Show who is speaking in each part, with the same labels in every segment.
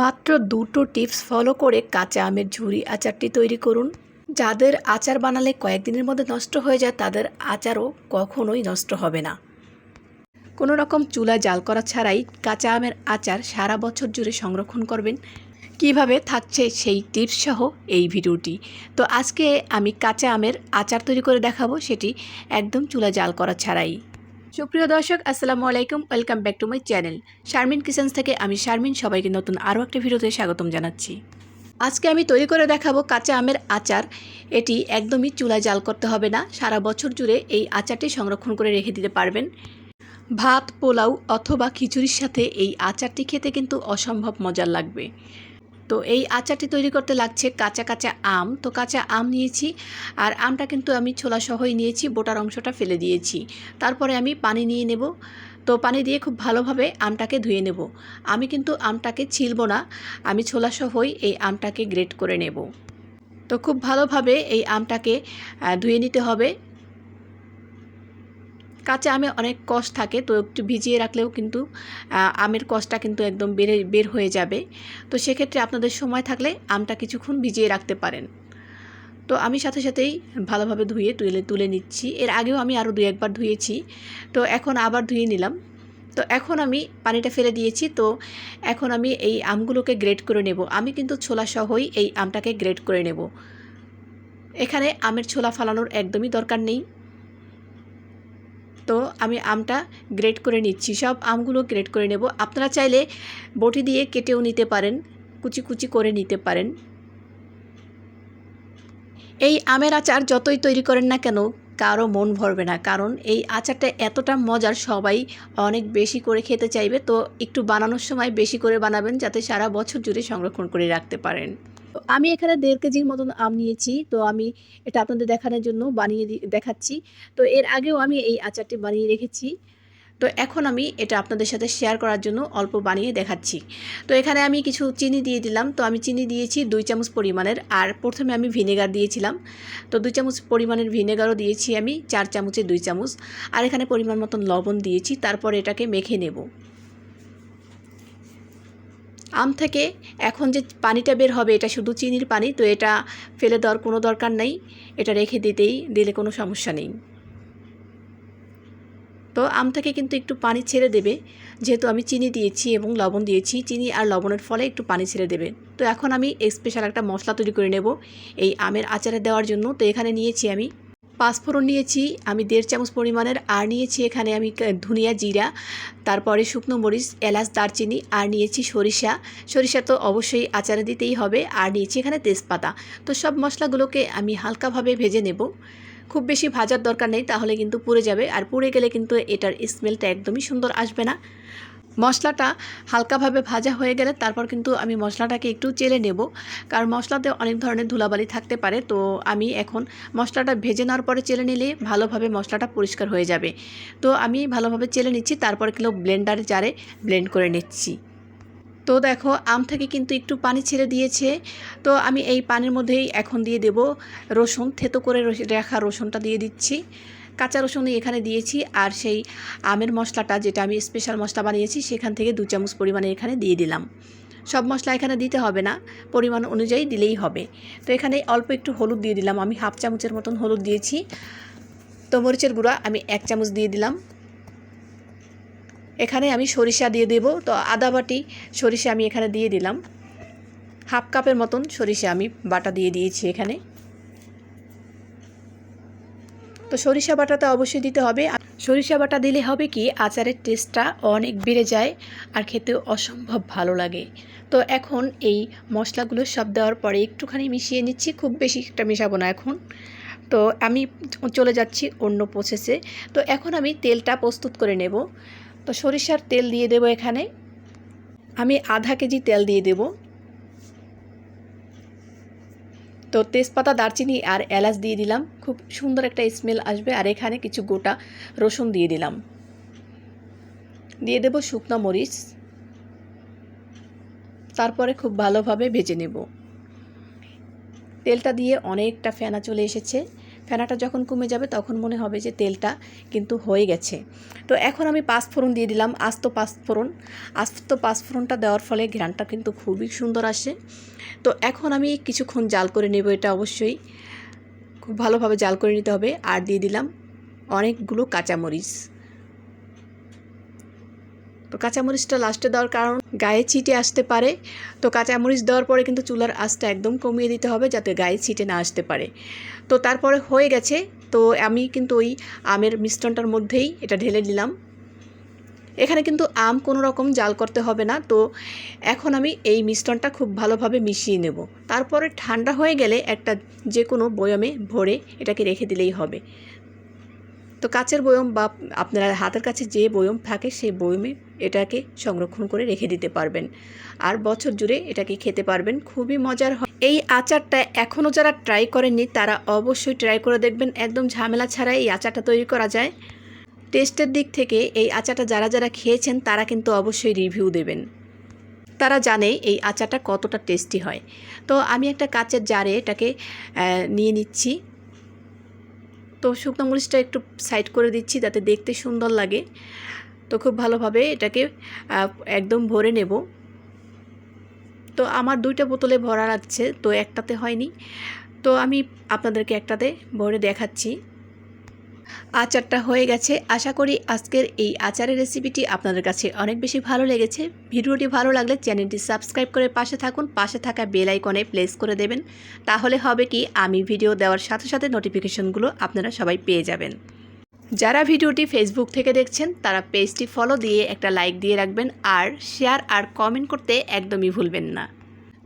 Speaker 1: মাত্র দুটো tips follow করে কাঁচা আমের ঝুরি আচারটি তৈরি করুন। যাদের আচার বানালে কয়েকদিনের মধ্যে নষ্ট হয়ে যায়, তাদের আচারও কখনোই নষ্ট হবে না। কোনো রকম চুলা জাল করা ছাড়াই কাঁচা আমের আচার সারা বছর জুড়ে সংরক্ষণ করবেন। কীভাবে থাকছে সেই টিপস সহ এই ভিডিওটি। তো আজকে আমি কাঁচা আমের আচার তৈরি করে দেখাবো, সেটি একদম চুলা জাল করা ছাড়াই। সুপ্রিয় দর্শক, আসসালামু আলাইকুম। Welcome back to my channel Sharmin kitchens থেকে আমি শারমিন সবাইকে নতুন আরও একটা ভিডিওতে স্বাগতম জানাচ্ছি। আজকে আমি তৈরি করে দেখাবো কাঁচা আমের আচার। এটি একদমই চুলায় জাল করতে হবে না, সারা বছর জুড়ে এই আচারটি সংরক্ষণ করে রেখে দিতে পারবেন। ভাত, পোলাও অথবা খিচুড়ির সাথে এই আচারটি খেতে কিন্তু অসম্ভব মজার লাগবে। তো এই আচারটি তৈরি করতে লাগছে কাঁচা কাঁচা আম। তো কাঁচা আম নিয়েছি আর আমটা কিন্তু আমি ছোলা সহই নিয়েছি, বোটার অংশটা ফেলে দিয়েছি। তারপরে আমি পানি নিয়ে নেব। তো পানি দিয়ে খুব ভালোভাবে আমটাকে ধুয়ে নেব। আমি কিন্তু আমটাকে ছিলব না, আমি ছোলা সহই এই আমটাকে গ্রেট করে নেব। তো খুব ভালোভাবে এই আমটাকে ধুয়ে নিতে হবে। কাঁচা আমে অনেক কষ থাকে, তো একটু ভিজিয়ে রাখলেও কিন্তু আমের কষটা কিন্তু একদম বেড়ে, বের হয়ে যাবে। তো সেক্ষেত্রে আপনাদের সময় থাকলে আমটা কিছুক্ষণ ভিজিয়ে রাখতে পারেন। তো আমি সাথে সাথেই ভালোভাবে ধুয়ে তুলে তুলে নিচ্ছি। এর আগেও আমি আরও দু একবার ধুয়েছি। তো এখন আবার ধুয়ে নিলাম। তো এখন আমি পানিটা ফেলে দিয়েছি। তো এখন আমি এই আমগুলোকে গ্রেড করে নেব। আমি কিন্তু ছোলা সহই এই আমটাকে গ্রেড করে নেব। এখানে আমের ছোলা ফালানোর একদমই দরকার নেই। তো আমি আমটা গ্রেড করে নিচ্ছি। সব আমগুলো গ্রেড করে নেব। আপনারা চাইলে বটি দিয়ে কেটেও নিতে পারেন, কুচি কুচি করে নিতে পারেন। এই আমের আচার যতই তৈরি করেন না কেন, কারও মন ভরবে না। কারণ এই আচারটা এতটা মজার, সবাই অনেক বেশি করে খেতে চাইবে। তো একটু বানানোর সময় বেশি করে বানাবেন, যাতে সারা বছর জুড়ে সংরক্ষণ করে রাখতে পারেন। আমি এখানে দেড় কেজির মতন আম নিয়েছি। তো আমি এটা আপনাদের দেখানোর জন্য বানিয়ে দেখাচ্ছি। তো এর আগেও আমি এই আচারটি বানিয়ে রেখেছি। তো এখন আমি এটা আপনাদের সাথে শেয়ার করার জন্য অল্প বানিয়ে দেখাচ্ছি। তো এখানে আমি কিছু চিনি দিয়ে দিলাম। তো আমি চিনি দিয়েছি দুই চামচ পরিমাণের। আর প্রথমে আমি ভিনেগার দিয়েছিলাম। তো দুই চামচ পরিমাণের ভিনেগারও দিয়েছি আমি। চার চামচে দুই চামচ। আর এখানে পরিমাণ মতন লবণ দিয়েছি। তারপর এটাকে মেখে নেব। আম থেকে এখন যে পানিটা বের হবে, এটা শুধু চিনির পানি, তো এটা ফেলে দেওয়ার কোনো দরকার নেই। এটা রেখে দিতেই দিলে কোনো সমস্যা নেই। তো আম থেকে কিন্তু একটু পানি ছেড়ে দেবে। যেহেতু আমি চিনি দিয়েছি এবং লবণ দিয়েছি, চিনি আর লবণের ফলে একটু পানি ছেড়ে দেবে। তো এখন আমি স্পেশাল একটা মশলা তৈরি করে নেব এই আমের আচারে দেওয়ার জন্য। তো এখানে নিয়েছি আমি পাঁচফোড়ন নিয়েছি, আমি দেড় চামচ পরিমাণের আর নিয়েছি এখানে আমি ধনিয়া জিরা, তারপরে শুকনো মরিচ, এলাচ, দারচিনি, আর নিয়েছি সরিষা। সরিষা তো অবশ্যই আচারে দিতেই হবে, আর নিয়েছি এখানে তেজপাতা। তো সব মশলাগুলোকে আমি হালকাভাবে ভেজে নেব। খুব বেশি ভাজার দরকার নেই, তাহলে কিন্তু পুড়ে যাবে, আর পুড়ে গেলে কিন্তু এটার স্মেলটা একদমই সুন্দর আসবে না। মশলাটা হালকাভাবে ভাজা হয়ে গেলে তারপর কিন্তু আমি মশলাটাকে একটু চেলে নেব। কারণ মশলাতে অনেক ধরনের ধুলাবালি থাকতে পারে, তো আমি এখন মশলাটা ভেজে নেওয়ার পরে চেলে নিলে ভালোভাবে মশলাটা পরিষ্কার হয়ে যাবে। তো আমি ভালোভাবে চেলে নিচ্ছি, তারপর কিলো ব্লেন্ডারে জারে ব্লেন্ড করে নিচ্ছি। তো দেখো, আম থেকে কিন্তু একটু পানি ছেড়ে দিয়েছে। তো আমি এই পানির মধ্যেই এখন দিয়ে দেব রসুন, থেতো করে রাখা রসুনটা দিয়ে দিচ্ছি। কাঁচা রসুনই এখানে দিয়েছি আর সেই আমের মশলাটা যেটা আমি স্পেশাল মশলা বানিয়েছি, সেখান থেকে দু চামচ পরিমাণে এখানে দিয়ে দিলাম। সব মশলা এখানে দিতে হবে না, পরিমাণ অনুযায়ী দিলেই হবে। তো এখানে অল্প একটু হলুদ দিয়ে দিলাম, আমি হাফ চামচের মতন হলুদ দিয়েছি। তো মরিচের গুঁড়া আমি এক চামচ দিয়ে দিলাম। এখানে আমি সরিষা দিয়ে দেব, তো আদা বাটি সরিষা আমি এখানে দিয়ে দিলাম। হাফ কাপের মতন সরিষা আমি বাটা দিয়ে দিয়েছি এখানে। তো সরিষা বাটাটা অবশ্যই দিতে হবে। সরিষা বাটা দিলে হবে কি, আচারের টেস্টটা অনেক বেড়ে যায় আর খেতেও অসম্ভব ভালো লাগে। তো এখন এই মশলাগুলো সব দেওয়ার পরে একটুখানি মিশিয়ে নিচ্ছি, খুব বেশি একটা মেশাবো না এখন। তো আমি চলে যাচ্ছি অন্য প্রসেসে তো এখন আমি তেলটা প্রস্তুত করে নেব। তো সরিষার তেল দিয়ে দেব এখানে। আমি আধা কেজি তেল দিয়ে দেব। তো তেজপাতা, দারচিনি আর এলাচ দিয়ে দিলাম। খুব সুন্দর একটা স্মেল আসবে আর এখানে কিছু গোটা রসুন দিয়ে দিলাম। দিয়ে দেব শুকনো মরিচ। তারপরে খুব ভালোভাবে ভেজে নেব। তেলটা দিয়ে অনেকটা ফেনা চলে এসেছে। ফেনাটা যখন কমে যাবে তখন মনে হবে যে তেলটা কিন্তু হয়ে গেছে। তো এখন আমি পাঁচফোড়ন দিয়ে দিলাম, আস্ত পাঁচফোড়ন আস্ত পাঁচফোড়নটা দেওয়ার ফলে ঘ্রানটা কিন্তু খুবই সুন্দর আসে। তো এখন আমি কিছুক্ষণ জাল করে নেব, এটা অবশ্যই। খুব ভালোভাবে জাল করে নিতে হবে। আর দিয়ে দিলাম অনেকগুলো কাঁচামরিচ। তো কাঁচামরিচটা লাস্টে দেওয়ার কারণ গায়ে ছিটে আসতে পারে। তো কাঁচামরিচ দেওয়ার পরে কিন্তু চুলার আঁচটা একদম কমিয়ে দিতে হবে যাতে গায়ে ছিটে না আসতে পারে। তো তারপরে হয়ে গেছে, তো আমি কিন্তু ওই আমের মিশ্রণটার মধ্যেই এটা ঢেলে নিলাম। এখানে কিন্তু আম কোনো রকম জাল করতে হবে না, তো এখন আমি এই মিশ্রণটা খুব ভালোভাবে মিশিয়ে নেব। তারপরে ঠান্ডা হয়ে গেলে একটা যে কোনো বয়মে ভরে এটাকে রেখে দিলেই হবে। তো কাচের বয়ম বা আপনার হাতের কাছে যে বয়ম থাকে সেই বয়মে এটাকে সংরক্ষণ করে রেখে দিতে পারবেন। আর বছর জুড়ে এটাকে খেতে পারবেন, খুবই মজার হয়। এই আচারটা এখনও যারা ট্রাই করেননি, তারা অবশ্যই ট্রাই করে দেখবেন। একদম ঝামেলা ছাড়া এই আচারটা তৈরি করা যায়। টেস্টের দিক থেকে এই আচারটা যারা যারা খেয়েছেন, তারা কিন্তু অবশ্যই রিভিউ দেবেন। তারা জানে এই আচারটা কতটা টেস্টি হয়। তো আমি একটা কাচের জারে এটাকে নিয়ে নিচ্ছি। তো শুকনো মরিচটা একটু সাইড করে দিচ্ছি যাতে দেখতে সুন্দর লাগে। তো খুব ভালোভাবে এটাকে একদম ভরে নেব। তো আমার দুইটা বোতলে ভরা লাগছে, তো একটাতে হয়নি। তো আমি আপনাদেরকে একটাতে ভরে দেখাচ্ছি। আচারটা হয়ে গেছে। আশা করি আজকের এই আচারের রেসিপিটি আপনাদের কাছে অনেক বেশি ভালো লেগেছে। ভিডিওটি ভালো লাগলে চ্যানেলটি সাবস্ক্রাইব করে পাশে থাকুন। পাশে থাকা বেল আইকনে প্লেস করে দেবেন। তাহলে হবে কি, আমি ভিডিও দেওয়ার সাথে সাথে নোটিফিকেশনগুলো আপনারা সবাই পেয়ে যাবেন। যারা ভিডিওটি ফেসবুক থেকে দেখছেন, তারা পেজটি ফলো দিয়ে একটা লাইক দিয়ে রাখবেন। আর শেয়ার আর কমেন্ট করতে একদমই ভুলবেন না।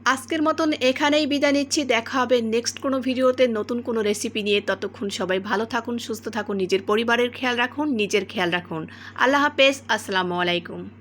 Speaker 1: আজকের মতন এখানেই বিদায় নিচ্ছি। দেখা হবে নেক্সট কোনো ভিডিওতে নতুন কোনো রেসিপি নিয়ে। ততক্ষণ সবাই ভালো থাকুন, সুস্থ থাকুন, নিজের পরিবারের খেয়াল রাখুন, নিজের খেয়াল রাখুন। আল্লাহ হাফেজ, আসসালামু আলাইকুম।